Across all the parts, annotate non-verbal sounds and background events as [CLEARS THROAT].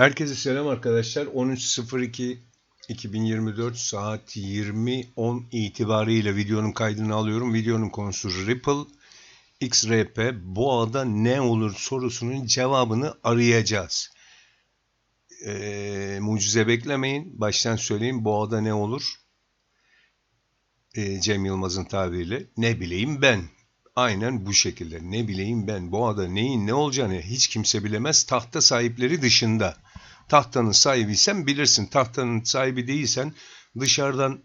Herkese selam arkadaşlar. 13.02 2024 saat 20.10 itibariyle videonun kaydını alıyorum. Videonun konusu Ripple XRP boğada ne olur sorusunun cevabını arayacağız. Ee, mucize beklemeyin. Baştan söyleyeyim boğada ne olur? Ee, Cem Yılmaz'ın tabiriyle ne bileyim ben. Aynen bu şekilde. Ne bileyim ben boğada neyin ne olacağını hiç kimse bilemez. Tahta sahipleri dışında. Tahtanın sahibiysen bilirsin. Tahtanın sahibi değilsen dışarıdan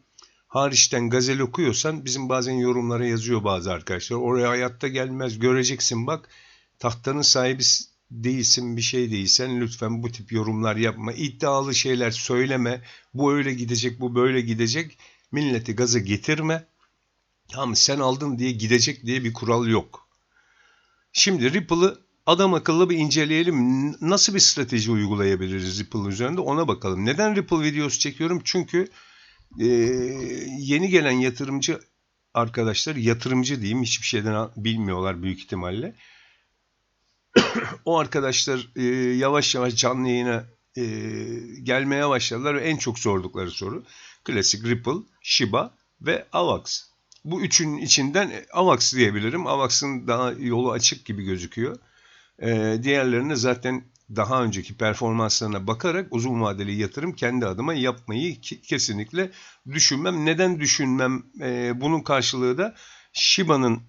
hariçten gazel okuyorsan bizim bazen yorumlara yazıyor bazı arkadaşlar. Oraya hayatta gelmez göreceksin bak. Tahtanın sahibi değilsin bir şey değilsen lütfen bu tip yorumlar yapma. İddialı şeyler söyleme. Bu öyle gidecek bu böyle gidecek. Milleti gaza getirme. Tamam sen aldın diye gidecek diye bir kural yok. Şimdi Ripple'ı adam akıllı bir inceleyelim. Nasıl bir strateji uygulayabiliriz Ripple üzerinde ona bakalım. Neden Ripple videosu çekiyorum? Çünkü e, yeni gelen yatırımcı arkadaşlar yatırımcı diyeyim hiçbir şeyden bilmiyorlar büyük ihtimalle. [CLEARS THROAT] o arkadaşlar e, yavaş yavaş canlı yayına e, gelmeye başladılar ve en çok sordukları soru klasik Ripple, Shiba ve AVAX. Bu üçünün içinden AVAX diyebilirim. AVAX'ın daha yolu açık gibi gözüküyor. Ee, diğerlerini zaten daha önceki performanslarına bakarak uzun vadeli yatırım kendi adıma yapmayı kesinlikle düşünmem. Neden düşünmem? Ee, bunun karşılığı da Shiba'nın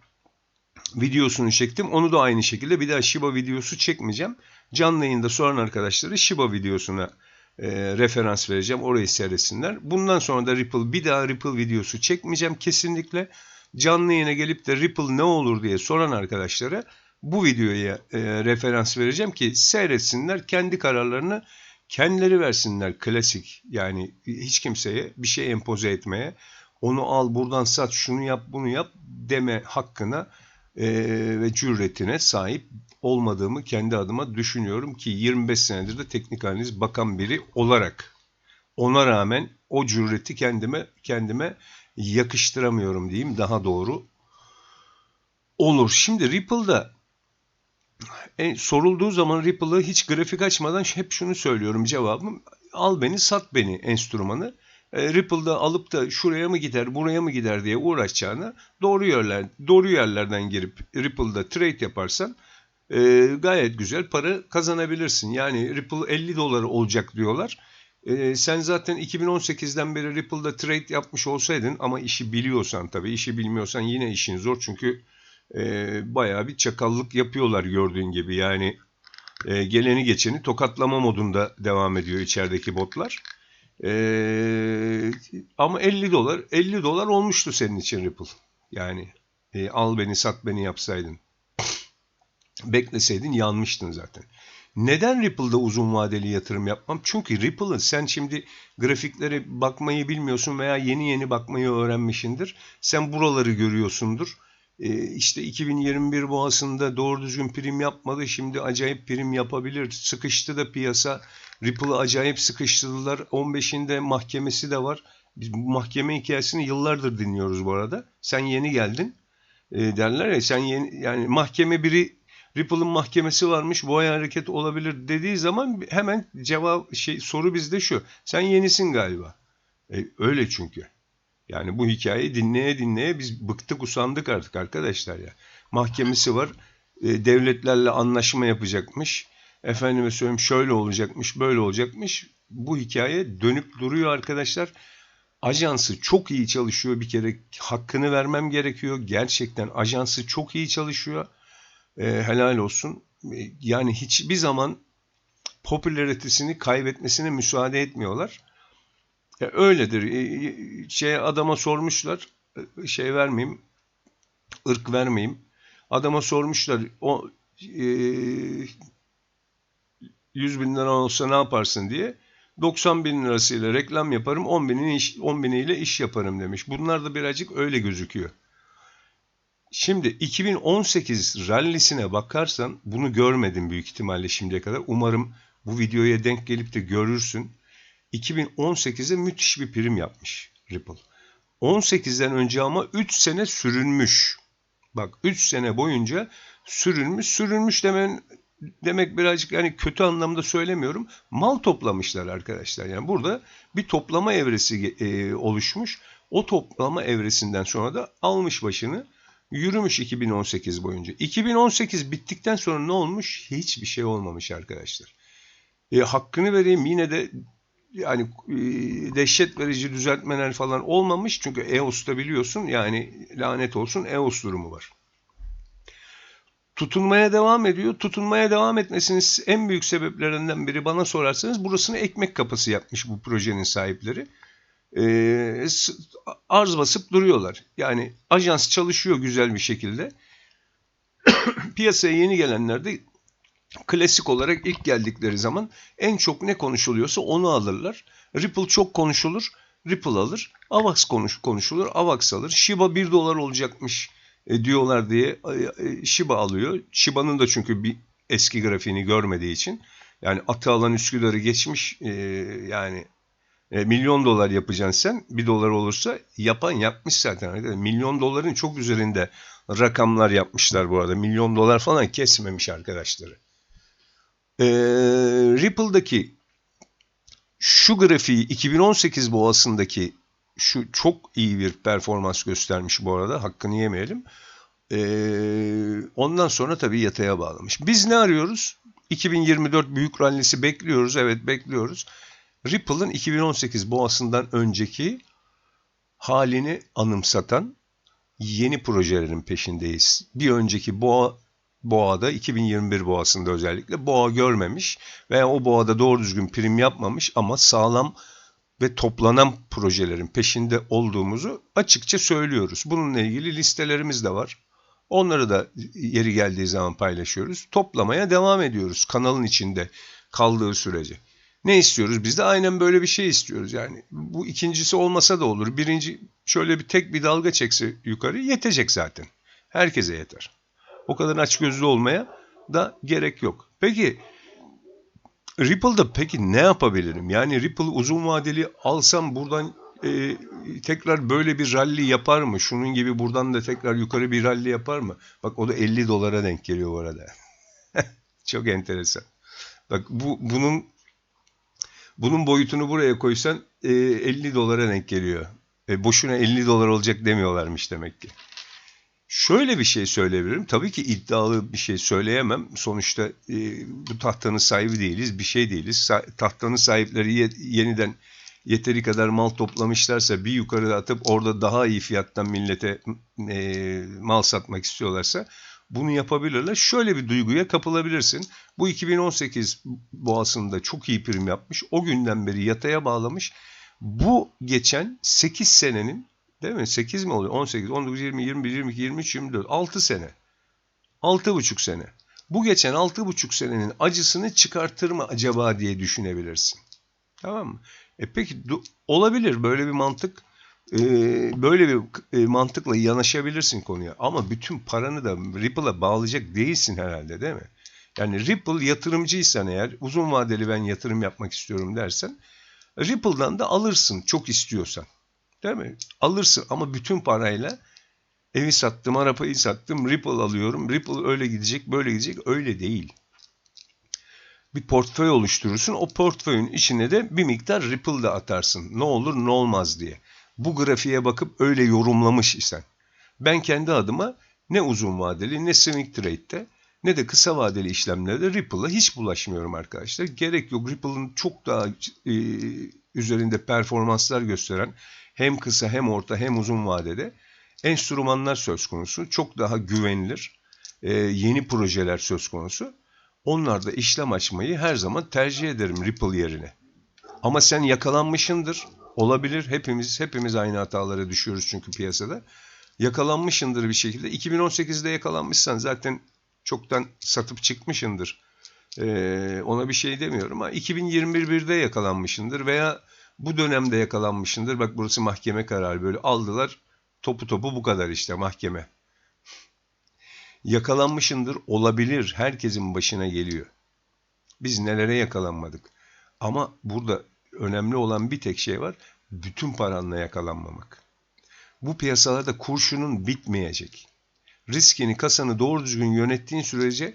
videosunu çektim. Onu da aynı şekilde bir daha Shiba videosu çekmeyeceğim. Canlı yayında soran arkadaşları Shiba videosuna e, referans vereceğim. Orayı seyretsinler. Bundan sonra da Ripple bir daha Ripple videosu çekmeyeceğim kesinlikle. Canlı yayına gelip de Ripple ne olur diye soran arkadaşlara bu videoya e, referans vereceğim ki seyretsinler kendi kararlarını kendileri versinler klasik yani hiç kimseye bir şey empoze etmeye onu al buradan sat şunu yap bunu yap deme hakkına e, ve cüretine sahip olmadığımı kendi adıma düşünüyorum ki 25 senedir de teknik analiz bakan biri olarak ona rağmen o cüreti kendime kendime yakıştıramıyorum diyeyim daha doğru olur. Şimdi Ripple'da e, sorulduğu zaman Ripple'ı hiç grafik açmadan hep şunu söylüyorum cevabım. Al beni sat beni enstrümanı. E, Ripple'da alıp da şuraya mı gider buraya mı gider diye uğraşacağına doğru yerler doğru yerlerden girip Ripple'da trade yaparsan e, gayet güzel para kazanabilirsin. Yani Ripple 50 dolar olacak diyorlar. E, sen zaten 2018'den beri Ripple'da trade yapmış olsaydın ama işi biliyorsan tabii işi bilmiyorsan yine işin zor çünkü e, bayağı bir çakallık yapıyorlar gördüğün gibi. Yani e, geleni geçeni tokatlama modunda devam ediyor içerideki botlar. E, ama 50 dolar 50 dolar olmuştu senin için Ripple. Yani e, al beni sat beni yapsaydın. Bekleseydin yanmıştın zaten. Neden Ripple'da uzun vadeli yatırım yapmam? Çünkü Ripple'ın sen şimdi grafiklere bakmayı bilmiyorsun veya yeni yeni bakmayı öğrenmişindir. Sen buraları görüyorsundur. Ee, işte 2021 boğasında doğru düzgün prim yapmadı. Şimdi acayip prim yapabilir. Sıkıştı da piyasa. Ripple'ı acayip sıkıştırdılar. 15'inde mahkemesi de var. Biz bu mahkeme hikayesini yıllardır dinliyoruz bu arada. Sen yeni geldin. E, derler ya sen yeni yani mahkeme biri Ripple'ın mahkemesi varmış bu ay hareket olabilir dediği zaman hemen cevap şey soru bizde şu. Sen yenisin galiba. E, öyle çünkü. Yani bu hikayeyi dinleye dinleye biz bıktık usandık artık arkadaşlar ya. Mahkemesi var. E, devletlerle anlaşma yapacakmış. Efendime söyleyeyim şöyle olacakmış, böyle olacakmış. Bu hikaye dönüp duruyor arkadaşlar. Ajansı çok iyi çalışıyor bir kere. Hakkını vermem gerekiyor. Gerçekten ajansı çok iyi çalışıyor. E, helal olsun. E, yani hiçbir zaman popülaritesini kaybetmesine müsaade etmiyorlar. Ya öyledir. E, şey adama sormuşlar. E, şey vermeyeyim. ırk vermeyeyim. Adama sormuşlar. O e, 100 bin lira olsa ne yaparsın diye. 90 bin lirasıyla reklam yaparım, 10 binin iş, 10 biniyle iş yaparım demiş. Bunlar da birazcık öyle gözüküyor. Şimdi 2018 rallisine bakarsan bunu görmedim büyük ihtimalle şimdiye kadar. Umarım bu videoya denk gelip de görürsün. 2018'e müthiş bir prim yapmış Ripple. 18'den önce ama 3 sene sürünmüş. Bak 3 sene boyunca sürünmüş. Sürünmüş demen demek birazcık yani kötü anlamda söylemiyorum. Mal toplamışlar arkadaşlar. Yani burada bir toplama evresi e, oluşmuş. O toplama evresinden sonra da almış başını yürümüş 2018 boyunca. 2018 bittikten sonra ne olmuş? Hiçbir şey olmamış arkadaşlar. E, hakkını vereyim yine de yani e, dehşet verici düzeltmeler falan olmamış. Çünkü EOS'ta biliyorsun yani lanet olsun EOS durumu var. Tutunmaya devam ediyor. Tutunmaya devam etmesinin en büyük sebeplerinden biri bana sorarsanız burasını ekmek kapısı yapmış bu projenin sahipleri. Ee, arz basıp duruyorlar. Yani ajans çalışıyor güzel bir şekilde. [CLEARS THROAT] Piyasaya yeni gelenler de klasik olarak ilk geldikleri zaman en çok ne konuşuluyorsa onu alırlar. Ripple çok konuşulur, Ripple alır. Avax konuş, konuşulur, Avax alır. Shiba 1 dolar olacakmış e, diyorlar diye e, e, Shiba alıyor. Shiba'nın da çünkü bir eski grafiğini görmediği için yani atı alan Üsküdar'ı geçmiş e, yani e, milyon dolar yapacaksın sen. Bir dolar olursa yapan yapmış zaten. Milyon doların çok üzerinde rakamlar yapmışlar bu arada. Milyon dolar falan kesmemiş arkadaşları. E, Ripple'daki şu grafiği 2018 boğasındaki şu çok iyi bir performans göstermiş bu arada. Hakkını yemeyelim. Ee, ondan sonra tabii yataya bağlamış. Biz ne arıyoruz? 2024 büyük rallisi bekliyoruz. Evet bekliyoruz. Ripple'ın 2018 boğasından önceki halini anımsatan yeni projelerin peşindeyiz. Bir önceki boğa boğada 2021 boğasında özellikle boğa görmemiş veya o boğada doğru düzgün prim yapmamış ama sağlam ve toplanan projelerin peşinde olduğumuzu açıkça söylüyoruz. Bununla ilgili listelerimiz de var. Onları da yeri geldiği zaman paylaşıyoruz. Toplamaya devam ediyoruz kanalın içinde kaldığı sürece. Ne istiyoruz? Biz de aynen böyle bir şey istiyoruz. Yani bu ikincisi olmasa da olur. Birinci şöyle bir tek bir dalga çekse yukarı yetecek zaten. Herkese yeter. O kadar aç gözlü olmaya da gerek yok. Peki Ripple'da peki ne yapabilirim? Yani Ripple uzun vadeli alsam buradan e, tekrar böyle bir rally yapar mı? Şunun gibi buradan da tekrar yukarı bir rally yapar mı? Bak o da 50 dolara denk geliyor bu arada. [LAUGHS] Çok enteresan. Bak bu bunun bunun boyutunu buraya koysan e, 50 dolara denk geliyor. E, boşuna 50 dolar olacak demiyorlarmış demek ki. Şöyle bir şey söyleyebilirim. Tabii ki iddialı bir şey söyleyemem. Sonuçta e, bu tahtanın sahibi değiliz, bir şey değiliz. Sa tahtanın sahipleri ye yeniden yeteri kadar mal toplamışlarsa bir yukarı atıp orada daha iyi fiyattan millete e, mal satmak istiyorlarsa bunu yapabilirler. Şöyle bir duyguya kapılabilirsin. Bu 2018 boğasında çok iyi prim yapmış. O günden beri yataya bağlamış. Bu geçen 8 senenin değil mi? 8 mi oluyor? 18, 19, 20, 21, 22, 23, 24. 6 sene. 6,5 sene. Bu geçen 6,5 senenin acısını çıkartır mı acaba diye düşünebilirsin. Tamam mı? E peki olabilir böyle bir mantık e, böyle bir e, mantıkla yanaşabilirsin konuya ama bütün paranı da Ripple'a bağlayacak değilsin herhalde değil mi? Yani Ripple yatırımcıysan eğer uzun vadeli ben yatırım yapmak istiyorum dersen Ripple'dan da alırsın çok istiyorsan. Değil mi? Alırsın ama bütün parayla evi sattım, arabayı sattım, Ripple alıyorum. Ripple öyle gidecek, böyle gidecek. Öyle değil bir portföy oluşturursun. O portföyün içine de bir miktar Ripple da atarsın. Ne olur ne olmaz diye. Bu grafiğe bakıp öyle yorumlamış isen. Ben kendi adıma ne uzun vadeli ne swing trade'de ne de kısa vadeli işlemlerde Ripple'a hiç bulaşmıyorum arkadaşlar. Gerek yok. Ripple'ın çok daha e, üzerinde performanslar gösteren hem kısa hem orta hem uzun vadede enstrümanlar söz konusu. Çok daha güvenilir e, yeni projeler söz konusu. Onlarda işlem açmayı her zaman tercih ederim Ripple yerine. Ama sen yakalanmışındır. Olabilir. Hepimiz hepimiz aynı hatalara düşüyoruz çünkü piyasada. Yakalanmışındır bir şekilde. 2018'de yakalanmışsan zaten çoktan satıp çıkmışındır. Ee, ona bir şey demiyorum ama 2021'de yakalanmışındır veya bu dönemde yakalanmışındır. Bak burası mahkeme kararı böyle aldılar. Topu topu bu kadar işte mahkeme yakalanmışındır olabilir. Herkesin başına geliyor. Biz nelere yakalanmadık. Ama burada önemli olan bir tek şey var. Bütün paranla yakalanmamak. Bu piyasalarda kurşunun bitmeyecek. Riskini, kasanı doğru düzgün yönettiğin sürece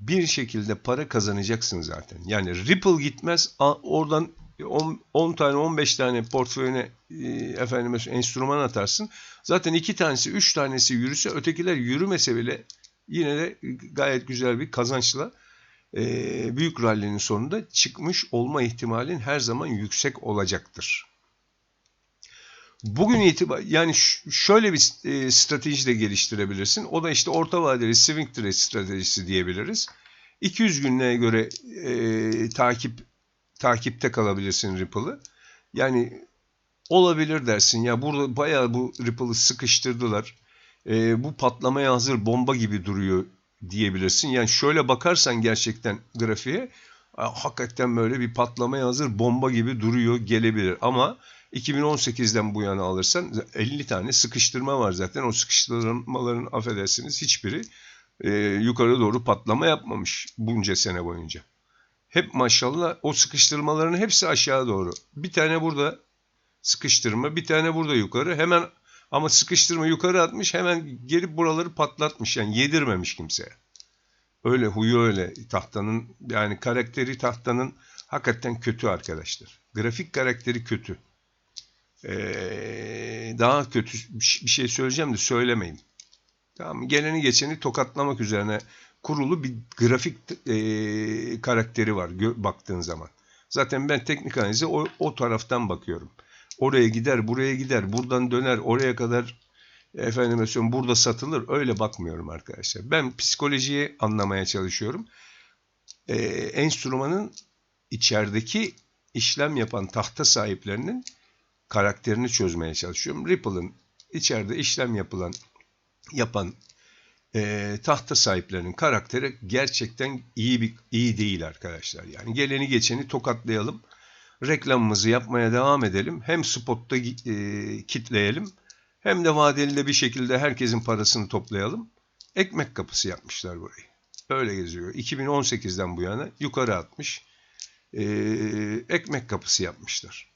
bir şekilde para kazanacaksın zaten. Yani Ripple gitmez oradan 10, 10 tane 15 tane portföyüne e, efendime enstrüman atarsın. Zaten iki tanesi 3 tanesi yürüse ötekiler yürümese bile yine de gayet güzel bir kazançla e, büyük rallinin sonunda çıkmış olma ihtimalin her zaman yüksek olacaktır. Bugün itibar yani şöyle bir e, strateji de geliştirebilirsin. O da işte orta vadeli swing trade stratejisi diyebiliriz. 200 günlüğe göre e, takip takipte kalabilirsin Ripple'ı. Yani olabilir dersin ya burada bayağı bu Ripple'ı sıkıştırdılar. E, bu patlamaya hazır bomba gibi duruyor diyebilirsin. Yani şöyle bakarsan gerçekten grafiğe hakikaten böyle bir patlamaya hazır bomba gibi duruyor gelebilir. Ama 2018'den bu yana alırsan 50 tane sıkıştırma var zaten. O sıkıştırmaların affedersiniz hiçbiri e, yukarı doğru patlama yapmamış bunca sene boyunca. Hep maşallah o sıkıştırmaların hepsi aşağı doğru. Bir tane burada sıkıştırma, bir tane burada yukarı. Hemen ama sıkıştırma yukarı atmış, hemen gelip buraları patlatmış. Yani yedirmemiş kimseye. Öyle huyu öyle tahtanın yani karakteri tahtanın hakikaten kötü arkadaşlar. Grafik karakteri kötü. Ee, daha kötü bir şey söyleyeceğim de söylemeyeyim. Tamam mı? Geleni geçeni tokatlamak üzerine kurulu bir grafik e, karakteri var baktığın zaman. Zaten ben teknik analize o, o taraftan bakıyorum. Oraya gider, buraya gider, buradan döner, oraya kadar efendime söyleyeyim burada satılır. Öyle bakmıyorum arkadaşlar. Ben psikolojiyi anlamaya çalışıyorum. Ee, enstrümanın içerideki işlem yapan tahta sahiplerinin karakterini çözmeye çalışıyorum. Ripple'ın içeride işlem yapılan yapan e, tahta sahiplerinin karakteri gerçekten iyi bir iyi değil arkadaşlar. Yani geleni geçeni tokatlayalım. Reklamımızı yapmaya devam edelim. Hem spotta e, kitleyelim hem de vadeli de bir şekilde herkesin parasını toplayalım. Ekmek kapısı yapmışlar burayı. Öyle geziyor. 2018'den bu yana yukarı atmış. E, ekmek kapısı yapmışlar.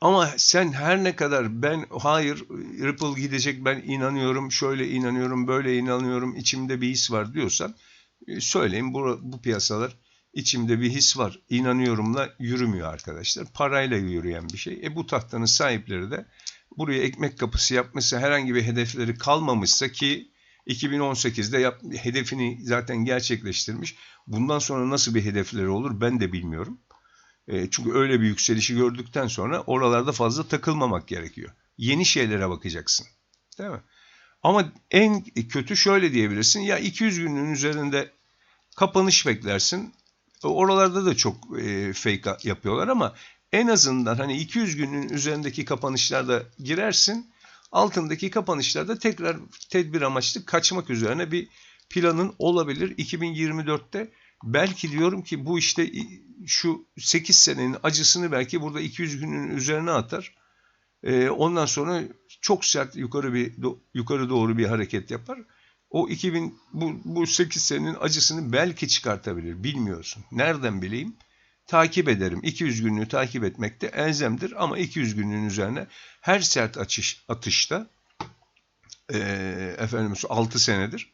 Ama sen her ne kadar ben hayır Ripple gidecek ben inanıyorum, şöyle inanıyorum, böyle inanıyorum, içimde bir his var diyorsan e, söyleyin bu, bu piyasalar içimde bir his var, inanıyorumla yürümüyor arkadaşlar. Parayla yürüyen bir şey. E bu tahtanın sahipleri de buraya ekmek kapısı yapmışsa herhangi bir hedefleri kalmamışsa ki 2018'de yap, hedefini zaten gerçekleştirmiş. Bundan sonra nasıl bir hedefleri olur ben de bilmiyorum. E, çünkü öyle bir yükselişi gördükten sonra oralarda fazla takılmamak gerekiyor. Yeni şeylere bakacaksın. Değil mi? Ama en kötü şöyle diyebilirsin. Ya 200 günün üzerinde kapanış beklersin. E, oralarda da çok e, fake yapıyorlar ama en azından hani 200 günün üzerindeki kapanışlarda girersin. Altındaki kapanışlarda tekrar tedbir amaçlı kaçmak üzerine bir planın olabilir. 2024'te belki diyorum ki bu işte şu 8 senenin acısını belki burada 200 günün üzerine atar. Ee, ondan sonra çok sert yukarı bir yukarı doğru bir hareket yapar. O 2000 bu, bu 8 senenin acısını belki çıkartabilir. Bilmiyorsun. Nereden bileyim? Takip ederim. 200 günlüğü takip etmek de elzemdir ama 200 günlüğün üzerine her sert açış, atışta e, efendim 6 senedir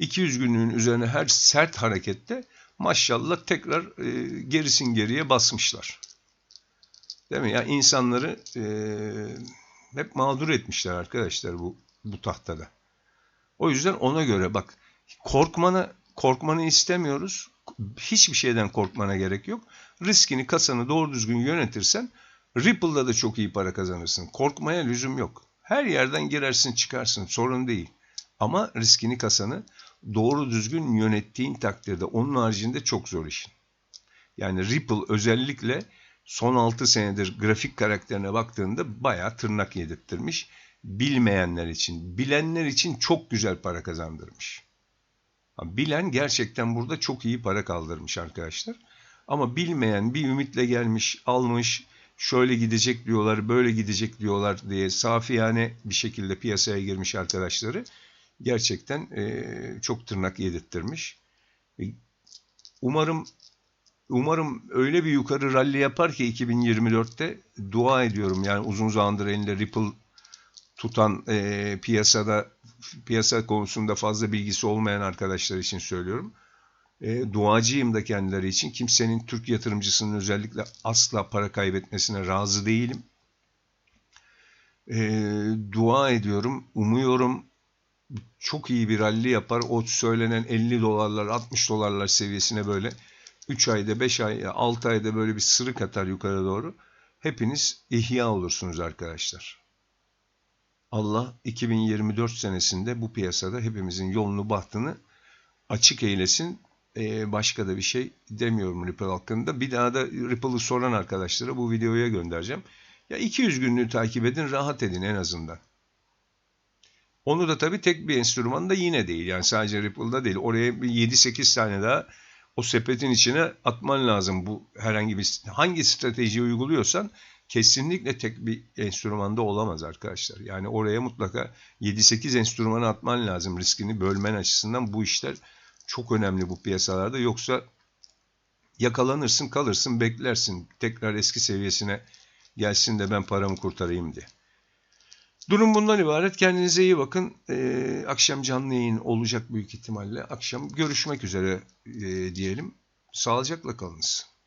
200 günlüğün üzerine her sert harekette maşallah tekrar e, gerisin geriye basmışlar. Değil mi? Ya yani insanları e, hep mağdur etmişler arkadaşlar bu bu tahtada. O yüzden ona göre bak korkmana korkmanı istemiyoruz. Hiçbir şeyden korkmana gerek yok. Riskini, kasanı doğru düzgün yönetirsen Ripple'da da çok iyi para kazanırsın. Korkmaya lüzum yok. Her yerden girersin çıkarsın sorun değil. Ama riskini, kasanı doğru düzgün yönettiğin takdirde onun haricinde çok zor işin. Yani Ripple özellikle son 6 senedir grafik karakterine baktığında bayağı tırnak yedirttirmiş. Bilmeyenler için, bilenler için çok güzel para kazandırmış. Bilen gerçekten burada çok iyi para kaldırmış arkadaşlar. Ama bilmeyen bir ümitle gelmiş, almış, şöyle gidecek diyorlar, böyle gidecek diyorlar diye safiyane bir şekilde piyasaya girmiş arkadaşları gerçekten e, çok tırnak yedirttirmiş. E, umarım umarım öyle bir yukarı rally yapar ki 2024'te dua ediyorum. Yani uzun zamandır elinde Ripple tutan e, piyasada piyasa konusunda fazla bilgisi olmayan arkadaşlar için söylüyorum. E, duacıyım da kendileri için. Kimsenin Türk yatırımcısının özellikle asla para kaybetmesine razı değilim. E, dua ediyorum, umuyorum çok iyi bir rally yapar. O söylenen 50 dolarlar, 60 dolarlar seviyesine böyle 3 ayda, 5 ay, 6 ayda böyle bir sırık atar yukarı doğru. Hepiniz ihya olursunuz arkadaşlar. Allah 2024 senesinde bu piyasada hepimizin yolunu bahtını açık eylesin. Ee, başka da bir şey demiyorum Ripple hakkında. Bir daha da Ripple'ı soran arkadaşlara bu videoya göndereceğim. Ya 200 günlüğü takip edin, rahat edin en azından. Onu da tabii tek bir enstrüman da yine değil. Yani sadece Ripple'da değil. Oraya bir 7-8 tane daha o sepetin içine atman lazım. Bu herhangi bir hangi strateji uyguluyorsan kesinlikle tek bir enstrümanda olamaz arkadaşlar. Yani oraya mutlaka 7-8 enstrümanı atman lazım riskini bölmen açısından. Bu işler çok önemli bu piyasalarda. Yoksa yakalanırsın, kalırsın, beklersin. Tekrar eski seviyesine gelsin de ben paramı kurtarayım diye. Durum bundan ibaret. Kendinize iyi bakın. Ee, akşam canlı yayın olacak büyük ihtimalle. Akşam görüşmek üzere e, diyelim. Sağlıcakla kalınız.